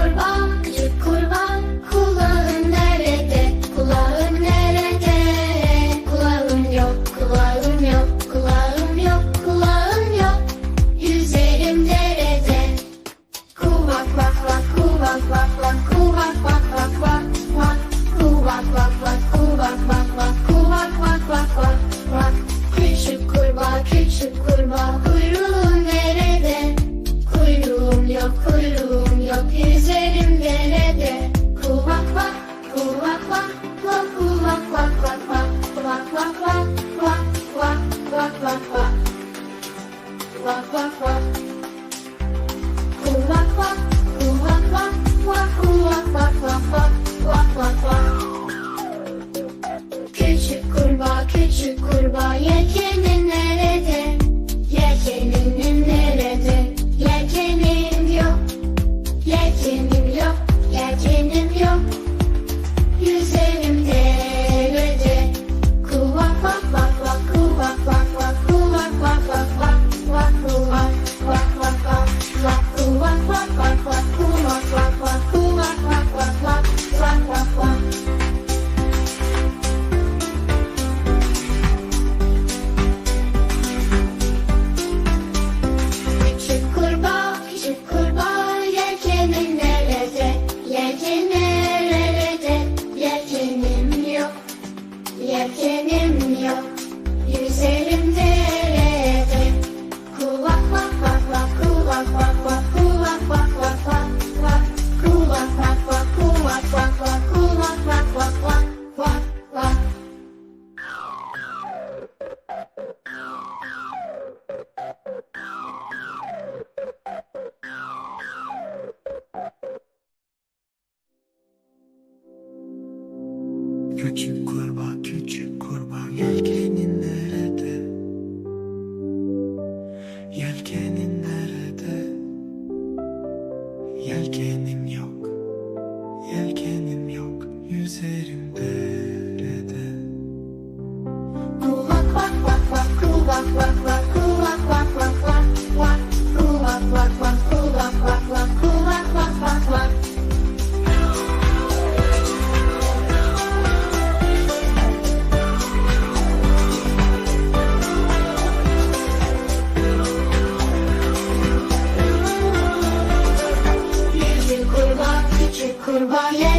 kurbağa, küçük kurbağa Kulağın nerede, kulağın nerede? Kulağım yok, kulağım yok, kulağım yok, kulağım yok. Yüzerim derede. Kuvak vak vak kuvak vak vak kuvak vak vak vak vak. Kuvak vak vak kuvak vak vak kuvak vak vak vak vak vak, vak kuvak vak vak vak, vak vak vak. Küçük kurbağa, küçük kurbağa, yelkenin yelkenim yok. Küçük kurbağa, küçük kurbağa Yelkenin nerede? Yelkenin nerede? Yelkenim yok Yelkenim yok Yüzerim derede Kuvak vak vak vak, kuvak vak vak, kuvak küçük kurbağa,